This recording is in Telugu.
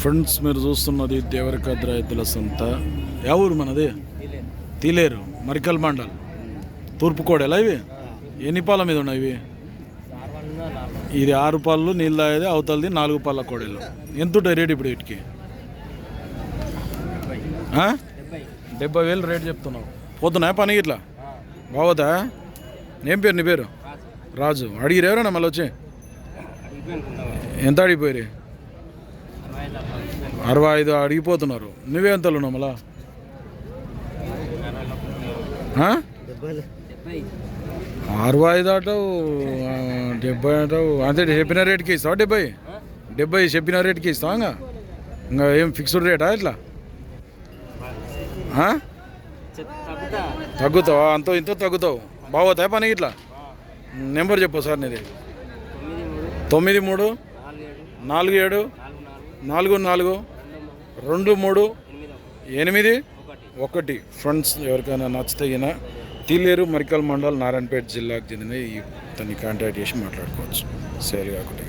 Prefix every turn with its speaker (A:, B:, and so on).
A: ఫ్రెండ్స్ మీరు చూస్తున్నది దేవరకద్ర ఎద్దుల సంత. యా ఊరు మనది? తీలేరు. మరికల్ మండల్. తూర్పు కోడెలా ఇవి? ఎన్ని పాల మీద ఉన్నాయి ఇవి? ఇది ఆరు పాలు నీళ్ళు తాగేది అవతలది నాలుగు పాల కోడెలు. ఎంత ఉంటాయి రేట్ ఇప్పుడు వీటికి? ఆ? డెబ్బై వేలు రేట్ చెప్తున్నావు. పోతున్నాయా పని ఇట్లా బాగోదా ఏం పేరు నీ పేరు? రాజు. అడిగిరు ఎవరన్నా మళ్ళీ వచ్చి ఎంత అడిగిపోయారు అరవై ఐదు అడిగిపోతున్నారు. నువ్వే ఎంతలో మళ్ళా? అరవై ఐదు అంటావు డెబ్బై అంటావు అంతే చెప్పిన రేట్కి ఇస్తావా డెబ్బై? డెబ్బై చెప్పిన రేట్కి ఇస్తావా ఇంకా? ఇంకా ఏం ఫిక్స్డ్ రేటా ఇట్లా? తగ్గుతావు తగ్గుతావా? అంతో ఇంతో తగ్గుతావు. బాగోతాయి పని ఇట్లా? నెంబర్ చెప్పు సార్ నీది. తొమ్మిది మూడు నాలుగు ఏడు నాలుగు నాలుగు రెండు మూడు ఎనిమిది ఒకటి. ఫ్రెండ్స్ ఎవరికైనా నచ్చితే ఈయన తీలేరు మరికల్ మండల్ నారాయణపేట జిల్లాకు చెందిన ఈ తన్ని కాంటాక్ట్ చేసి మాట్లాడుకోవచ్చు. సేల్ కాకుండా.